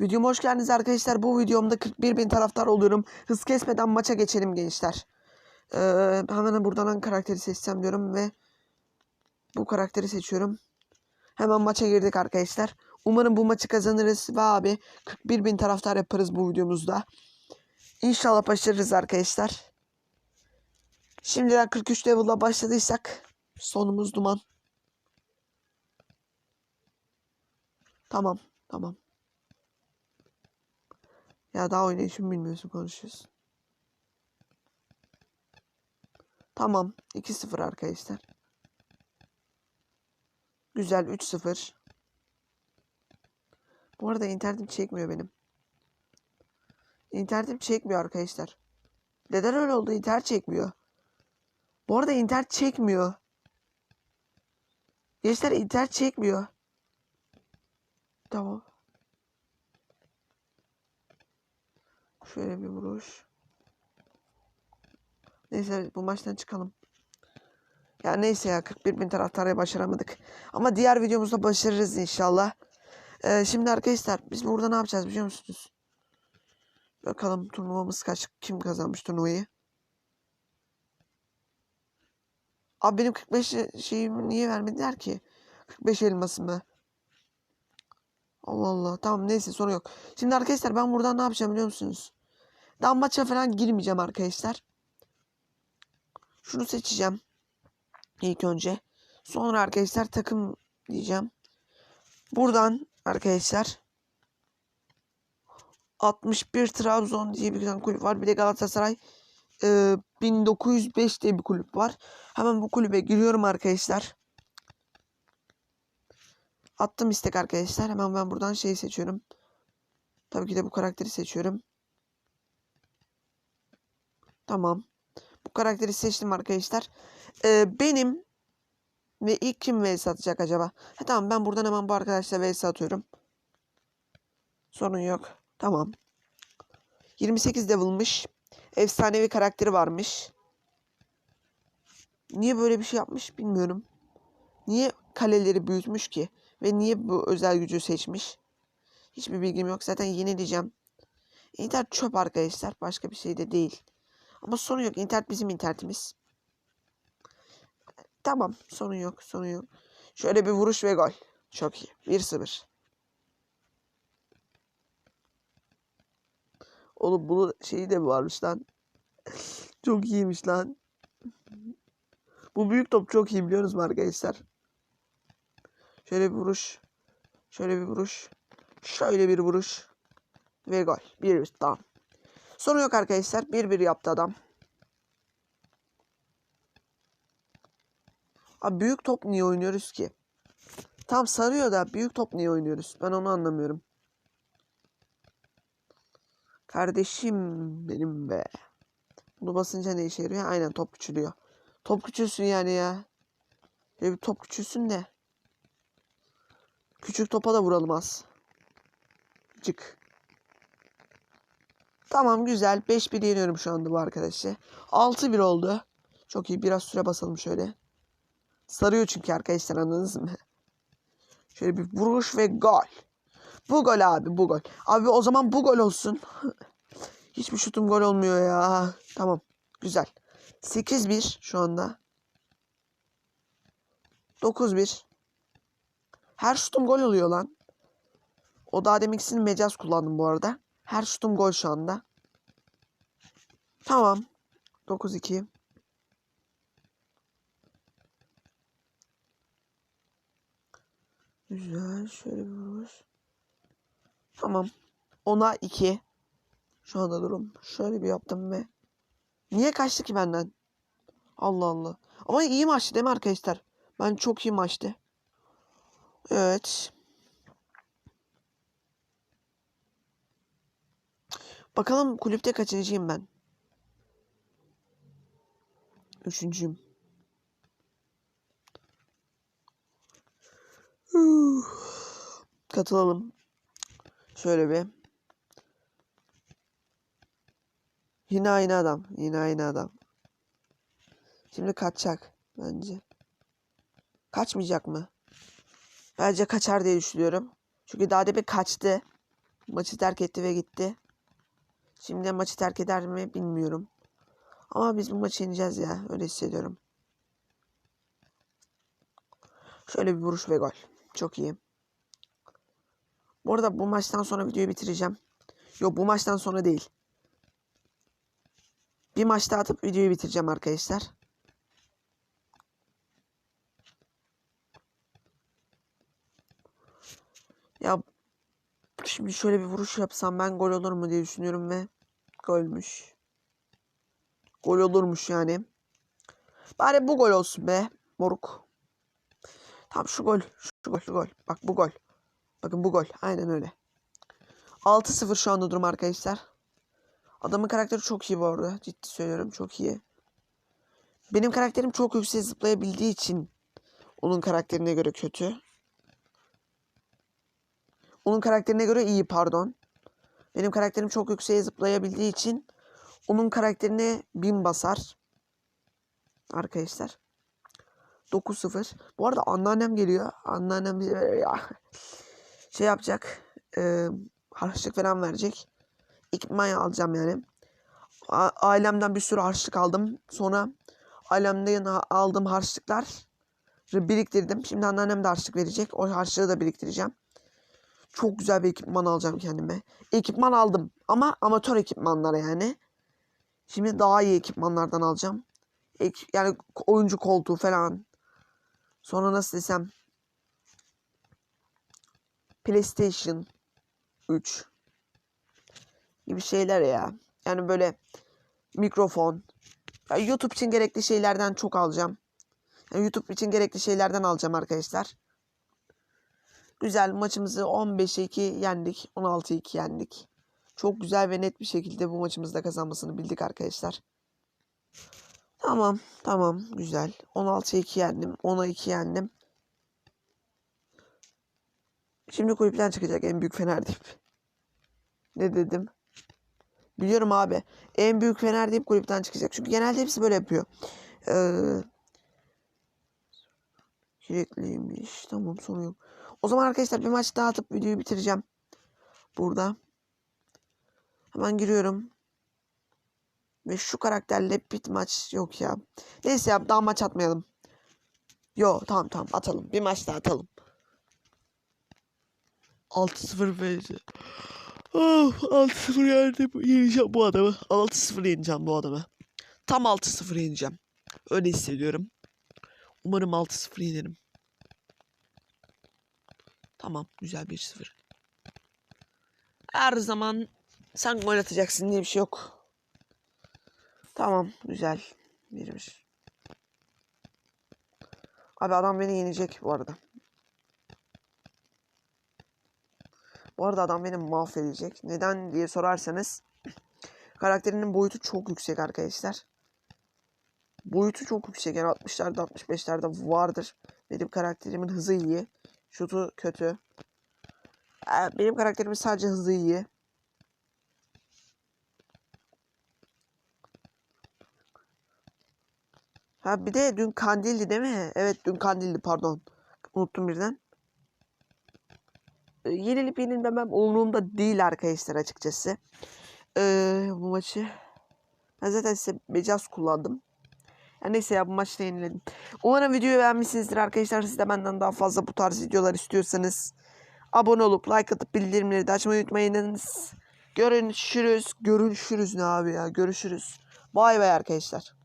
Videoma hoş geldiniz arkadaşlar. Bu videomda 41 bin taraftar oluyorum. Hız kesmeden maça geçelim gençler. Ee, hemen buradan hangi karakteri seçsem diyorum ve bu karakteri seçiyorum. Hemen maça girdik arkadaşlar. Umarım bu maçı kazanırız ve abi 41 bin taraftar yaparız bu videomuzda. İnşallah başarırız arkadaşlar. Şimdiden 43 level'la başladıysak sonumuz duman. Tamam, tamam. Ya daha oynayışımı bilmiyorsun konuşuyorsun. Tamam. 2-0 arkadaşlar. Güzel 3-0. Bu arada internetim çekmiyor benim. İnternetim çekmiyor arkadaşlar. Neden öyle oldu? İnternet çekmiyor. Bu arada internet çekmiyor. Gençler internet çekmiyor. Tamam. Şöyle bir vuruş. Neyse bu maçtan çıkalım. Ya neyse ya 41 bin taraftarı başaramadık. Ama diğer videomuzda başarırız inşallah. Ee, şimdi arkadaşlar biz burada ne yapacağız biliyor musunuz? Bakalım turnuvamız kaç? Kim kazanmış turnuvayı? Abi benim 45 şeyimi niye vermediler ki? 45 elmasımı. Allah Allah. Tamam neyse sorun yok. Şimdi arkadaşlar ben buradan ne yapacağım biliyor musunuz? Daha maça falan girmeyeceğim arkadaşlar. Şunu seçeceğim. İlk önce. Sonra arkadaşlar takım diyeceğim. Buradan arkadaşlar 61 Trabzon diye bir tane kulüp var. Bir de Galatasaray e, 1905 diye bir kulüp var. Hemen bu kulübe giriyorum arkadaşlar. Attım istek arkadaşlar. Hemen ben buradan şeyi seçiyorum. Tabii ki de bu karakteri seçiyorum. Tamam. Bu karakteri seçtim arkadaşlar. Ee, benim ve ilk kim vs atacak acaba? Ha, tamam ben buradan hemen bu arkadaşla vs atıyorum. Sorun yok. Tamam. 28 level'mış. Efsanevi karakteri varmış. Niye böyle bir şey yapmış bilmiyorum. Niye kaleleri büyütmüş ki? Ve niye bu özel gücü seçmiş? Hiçbir bilgim yok. Zaten yenileyeceğim. İnternet çöp arkadaşlar. Başka bir şey de değil. Ama sorun yok. İnternet bizim internetimiz. Tamam. Sorun yok. Sorun yok. Şöyle bir vuruş ve gol. Çok iyi. 1-0. Oğlum bunun şeyi de varmış lan. çok iyiymiş lan. Bu büyük top çok iyi biliyorsunuz mu arkadaşlar? Şöyle bir vuruş. Şöyle bir vuruş. Şöyle bir vuruş. Ve gol. 1-1. Tamam. Sorun yok arkadaşlar. 1-1 yaptı adam. Abi büyük top niye oynuyoruz ki? Tam sarıyor da büyük top niye oynuyoruz? Ben onu anlamıyorum. Kardeşim benim be. Bunu basınca ne işe yarıyor? Aynen top küçülüyor. Top küçülsün yani ya. Şöyle bir top küçülsün de. Küçük topa da vuralım az. Cık. Tamam güzel. 5-1 yeniyorum şu anda bu arkadaşı. 6-1 oldu. Çok iyi. Biraz süre basalım şöyle. Sarıyor çünkü arkadaşlar anladınız mı? Şöyle bir vuruş ve gol. Bu gol abi bu gol. Abi o zaman bu gol olsun. Hiçbir şutum gol olmuyor ya. Tamam. Güzel. 8-1 şu anda. 9-1. Her şutum gol oluyor lan. O daha demek ikisini mecaz kullandım bu arada. Her şutum gol şu anda. Tamam. 9-2. Güzel. Şöyle bir vuruş. Tamam. 10'a 2. Şu anda durum. Şöyle bir yaptım ve niye kaçtı ki benden? Allah Allah. Ama iyi maçtı değil mi arkadaşlar? Ben çok iyi maçtı. Evet. Bakalım kulüpte kaçıncıyım ben? Üçüncüyüm. Katılalım. Şöyle bir. Yine aynı adam. Yine aynı adam. Şimdi kaçacak bence. Kaçmayacak mı? Bence kaçar diye düşünüyorum. Çünkü daha demin kaçtı. Maçı terk etti ve gitti. Şimdi maçı terk eder mi bilmiyorum. Ama biz bu maçı yeneceğiz ya. Öyle hissediyorum. Şöyle bir vuruş ve gol. Çok iyi. Bu arada bu maçtan sonra videoyu bitireceğim. Yok bu maçtan sonra değil. Bir maç daha atıp videoyu bitireceğim arkadaşlar. Ya şimdi şöyle bir vuruş yapsam ben gol olur mu diye düşünüyorum ve golmüş. Gol olurmuş yani. Bari bu gol olsun be moruk. Tam şu gol. Şu gol. Şu gol. Bak bu gol. Bakın bu gol. Aynen öyle. 6-0 şu anda durum arkadaşlar. Adamın karakteri çok iyi bu arada. Ciddi söylüyorum çok iyi. Benim karakterim çok yüksek zıplayabildiği için onun karakterine göre kötü. Onun karakterine göre iyi pardon. Benim karakterim çok yükseğe zıplayabildiği için onun karakterine bin basar. Arkadaşlar. 9-0. Bu arada anneannem geliyor. Anneannem bize ya şey yapacak. E, harçlık falan verecek. Ekipman alacağım yani. A- ailemden bir sürü harçlık aldım. Sonra ailemden aldığım harçlıklar biriktirdim. Şimdi anneannem de harçlık verecek. O harçlığı da biriktireceğim. Çok güzel bir ekipman alacağım kendime. Ekipman aldım ama amatör ekipmanlar yani. Şimdi daha iyi ekipmanlardan alacağım. Ek, yani oyuncu koltuğu falan. Sonra nasıl desem PlayStation 3 gibi şeyler ya. Yani böyle mikrofon. Ya YouTube için gerekli şeylerden çok alacağım. Yani YouTube için gerekli şeylerden alacağım arkadaşlar. Güzel maçımızı 15'e 2 yendik. 16'ya 2 yendik. Çok güzel ve net bir şekilde bu maçımızda kazanmasını bildik arkadaşlar. Tamam, tamam, güzel. 16'ya 2 yendim, 10'a 2 yendim. Şimdi kulüpten çıkacak en büyük Fener deyip. Ne dedim? Biliyorum abi. En büyük Fener deyip kulüpten çıkacak. Çünkü genelde hepsi böyle yapıyor. Ee, kilitliymiş. Tamam sorun yok. O zaman arkadaşlar bir maç daha atıp videoyu bitireceğim. Burada. Hemen giriyorum. Ve şu karakterle bit maç yok ya. Neyse ya daha maç atmayalım. Yo tamam tamam atalım. Bir maç daha atalım. 6-0 vereceğim. Of 6-0 yendim. Yeneceğim bu adamı. 6-0 yeneceğim bu adamı. Tam 6-0 yeneceğim. Öyle hissediyorum. Umarım 6-0 yenerim. Tamam güzel 1-0. Her zaman sen gol atacaksın diye bir şey yok. Tamam güzel. Birmiş. Abi adam beni yenecek bu arada. Bu arada adam beni mahvedecek. Neden diye sorarsanız karakterinin boyutu çok yüksek arkadaşlar. Boyutu çok yüksek. Yani 60'larda 65'lerde vardır. Benim karakterimin hızı iyi. Şutu kötü. Ee, Benim karakterimin sadece hızı iyi. Ha bir de dün kandildi değil mi? Evet dün kandildi pardon. Unuttum birden. Ee, yenilip yenilmemem umurumda değil arkadaşlar açıkçası. Ee, bu maçı ben zaten size mecaz kullandım. Neyse ya bu maçta yeniledim. Umarım videoyu beğenmişsinizdir arkadaşlar. Siz de benden daha fazla bu tarz videolar istiyorsanız abone olup like atıp bildirimleri de açmayı unutmayınız. Görüşürüz. Görüşürüz ne abi ya. Görüşürüz. Bay bay arkadaşlar.